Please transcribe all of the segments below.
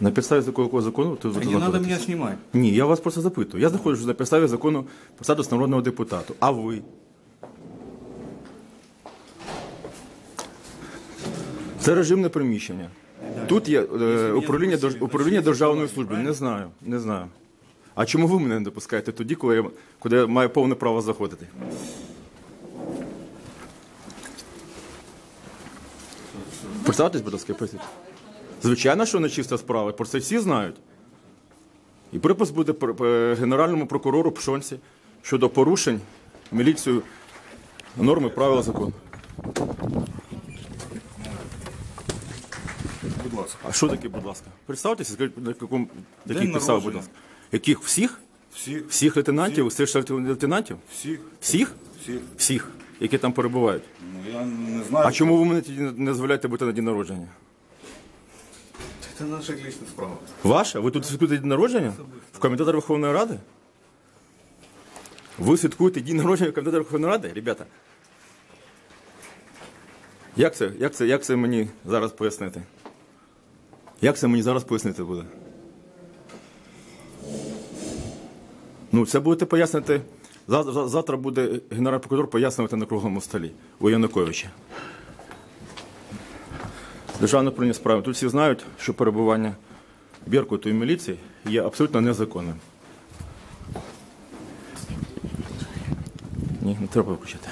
На підставі з якого закону ти Не знаходитесь? меня снимать. Ні, я вас просто запитую. Я знаходжусь на підставі закону про статус народного депутата. А ви? Це режимне приміщення. Тут є е, управління, управління державної служби. Не знаю, не знаю. А чому ви мене не допускаєте тоді, коли я, куди я маю повне право заходити? Представтесь, будь ласка, присіть. Звичайно, що нечиста справа, про це всі знають. І припис буде генеральному прокурору Пшонці щодо порушень міліцію норми правил закону. Будь ласка. А що таке, будь ласка? Представтеся, скажіть, на якому День підстав, будь ласка. Яких всіх? Всі, Всіх лейтенантів, всіх штатів лейтенантів? всі, Всіх? всі. Всіх, які там перебувають. Ну, я не знаю. А чому ви мене тоді не не дозволяєте бути на день народження? Це наша лічна справа. Ваша? Ви тут святкуєте день народження? В комітеті Верховної Ради? Ви святкуєте день народження в комітеті Верховної Ради, ребята? Як це, як, це, як це мені зараз пояснити? Як це мені зараз пояснити буде? Ну, це будете пояснити. за- за- Завтра буде генеральний прокурор пояснювати на круглому столі у Януковича. Державне управління справи. Тут всі знають, що перебування Беркуту і міліції є абсолютно незаконним. Ні, не треба виключати.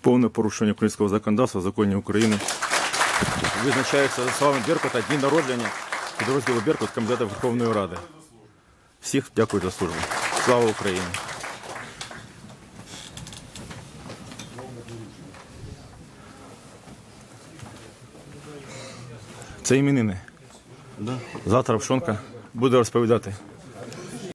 Повне порушення українського законодавства, законів України. Визначається за словами Беркута дні народження підрозділу Беркут Комітету Верховної Ради. Всіх дякую за службу. Слава Україні! Це іменини. Да. Завтра Пшонка буде розповідати